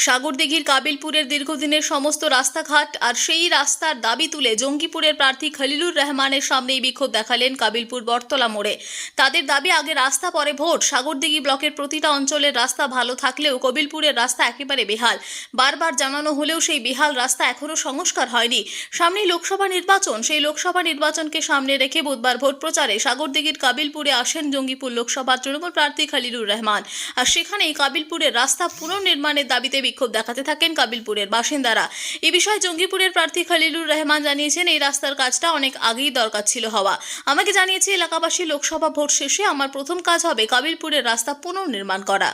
সাগরদিঘির কাবিলপুরের দীর্ঘদিনের সমস্ত রাস্তাঘাট আর সেই রাস্তার দাবি তুলে জঙ্গিপুরের প্রার্থী খলিলুর রহমানের সামনেই বিক্ষোভ দেখালেন কাবিলপুর বটতলা মোড়ে। তাদের দাবি, আগে রাস্তা, পরে ভোট। সাগরদিঘি ব্লকের প্রতিটা অঞ্চলের রাস্তা ভালো থাকলেও কবিলপুরের রাস্তা একেবারে বেহাল। বারবার জানানো হলেও সেই বেহাল রাস্তা এখনও সংস্কার হয়নি। সামনেই লোকসভা নির্বাচন। সেই লোকসভা নির্বাচনকে সামনে রেখে বুধবার ভোট প্রচারে সাগরদিঘির কাবিলপুরে আসেন জঙ্গিপুর লোকসভার তৃণমূল প্রার্থী খালিলুর রহমান। আর সেখানেই কাবিলপুরের রাস্তা পুনর্নির্মাণের দাবিতে বিক্ষোভ দেখাতে থাকেন কাবিলপুরের বাসিন্দারা। এ বিষয়ে জঙ্গিপুরের প্রার্থী খালিলুর রহমান জানিয়েছেন এই রাস্তার কাজটা অনেক আগেই দরকার ছিল হওয়া। আমাকে জানিয়েছে এলাকাবাসী লোকসভা ভোট শেষে আমার প্রথম কাজ হবে কাবিলপুরের রাস্তা পুনর্নির্মাণ করা।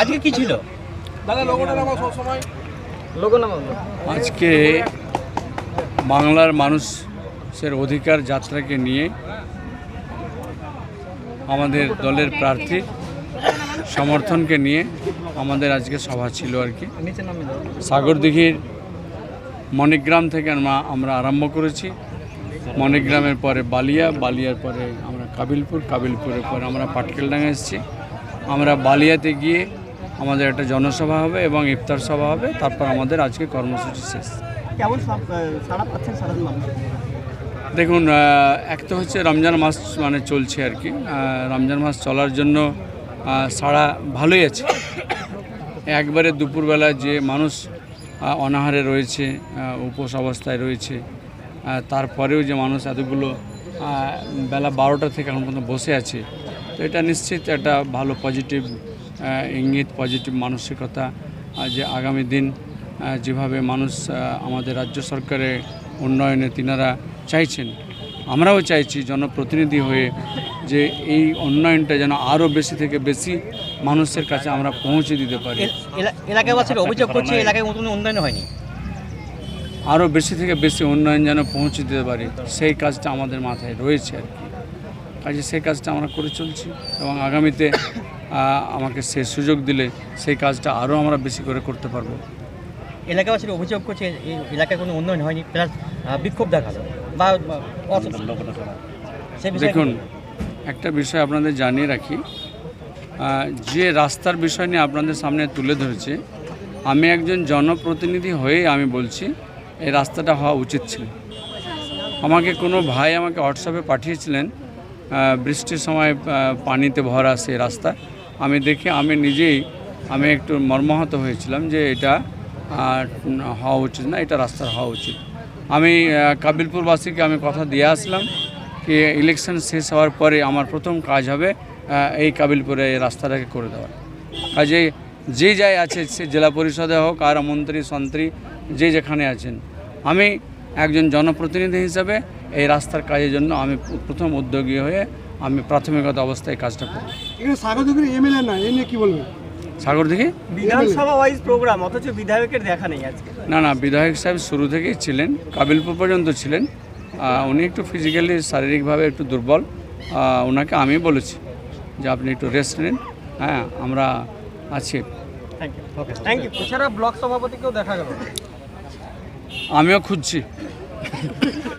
আজকে কি ছিল? আজকে বাংলার মানুষের অধিকার যাত্রাকে নিয়ে আমাদের দলের প্রার্থী সমর্থনকে নিয়ে আমাদের আজকে সভা ছিল আর কি। সাগরদিঘির মণিগ্রাম থেকে আমরা আমরা আরম্ভ করেছি। মণিগ্রামের পরে বালিয়া বালিয়ার পরে আমরা কাবিলপুর কাবিলপুরের পরে আমরা পাটকেলডাঙ্গা এসেছি। আমরা বালিয়াতে গিয়ে আমাদের একটা জনসভা হবে এবং ইফতার সভা হবে। তারপর আমাদের আজকে কর্মসূচি শেষ। দেখুন এক তো হচ্ছে রমজান মাস মানে চলছে আর কি। রমজান মাস চলার জন্য সাড়া ভালোই আছে। একবারে দুপুরবেলা যে মানুষ অনাহারে রয়েছে উপোস অবস্থায় রয়েছে তারপরেও যে মানুষ এতগুলো বেলা বারোটা থেকে এখন পর্যন্ত বসে আছে, তো এটা নিশ্চিত একটা ভালো পজিটিভ ইঙ্গিত পজিটিভ মানসিকতা যে আগামী দিন যেভাবে মানুষ আমাদের রাজ্য সরকারের উন্নয়নে তিনারা চাইছেন, আমরাও চাইছি জনপ্রতিনিধি হয়ে যে এই উন্নয়নটা যেন আরও বেশি থেকে বেশি মানুষের কাছে আমরা পৌঁছে দিতে পারি। এলা- এলাকাবাসীর অভিযোগ করছে এলাকায় মতন উন্নয়ন হয়নি। আরও বেশি থেকে বেশি উন্নয়ন যেন পৌঁছে দিতে পারি সেই কাজটা আমাদের মাথায় রয়েছে আর কি। কাজে সেই কাজটা আমরা করে চলছি এবং আগামীতে আমাকে সে সুযোগ দিলে সেই কাজটা আরও আমরা বেশি করে করতে পারব। এলাকাবাসীর অভিযোগ করছে এই এলাকায় কোনো উন্নয়ন হয়নি প্লাস বিক্ষোভ দেখাল। বা দেখুন একটা বিষয় আপনাদের জানিয়ে রাখি। যে রাস্তার বিষয় নিয়ে আপনাদের সামনে তুলে ধরেছে, আমি একজন জনপ্রতিনিধি হয়ে আমি বলছি, এই রাস্তাটা হওয়া উচিত ছিল। আমাকে কোনো ভাই আমাকে হোয়াটসঅ্যাপে পাঠিয়েছিলেন বৃষ্টির সময় পানিতে ভরা সে রাস্তা। আমি দেখে আমি নিজেই, আমি একটু মর্মাহত হয়েছিলাম যে এটা হওয়া উচিত না, এটা রাস্তার হওয়া উচিত। আমি কাবিলপুরবাসীকে আমি কথা দিয়ে আসলাম। ইলেকশন শেষ হওয়ার পরে আমার প্রথম কাজ হবে এই কাবিলপুরে এই রাস্তাটাকে করে দেওয়ার কাজে যে যাই আছে সে জেলা পরিষদে হোক আর মন্ত্রী সন্ত্রী যে যেখানে আছেন আমি একজন জনপ্রতিনিধি হিসাবে এই রাস্তার কাজের জন্য আমি প্রথম উদ্যোগী হয়ে আমি প্রাথমিকতা অবস্থায় কাজটা করব। এখানে সাগরদুপুর এমএলএ না এ নিয়ে কি বলবেন সাগর দেখি বিধানসভা ওয়াইজ প্রোগ্রাম অথচ বিধায়কের দেখা নেই আজকে। না না বিধায়ক সাহেব শুরু থেকেই ছিলেন কাবিলপুর পর্যন্ত ছিলেন উনি একটু ফিজিক্যালি শারীরিকভাবে একটু দুর্বল। ওনাকে আমি বলেছি যে আপনি একটু রেস্ট নিন। হ্যাঁ আমরা আছি। এছাড়া ব্লক সভাপতিকেও দেখা গেল। আমিও খুঁজছি।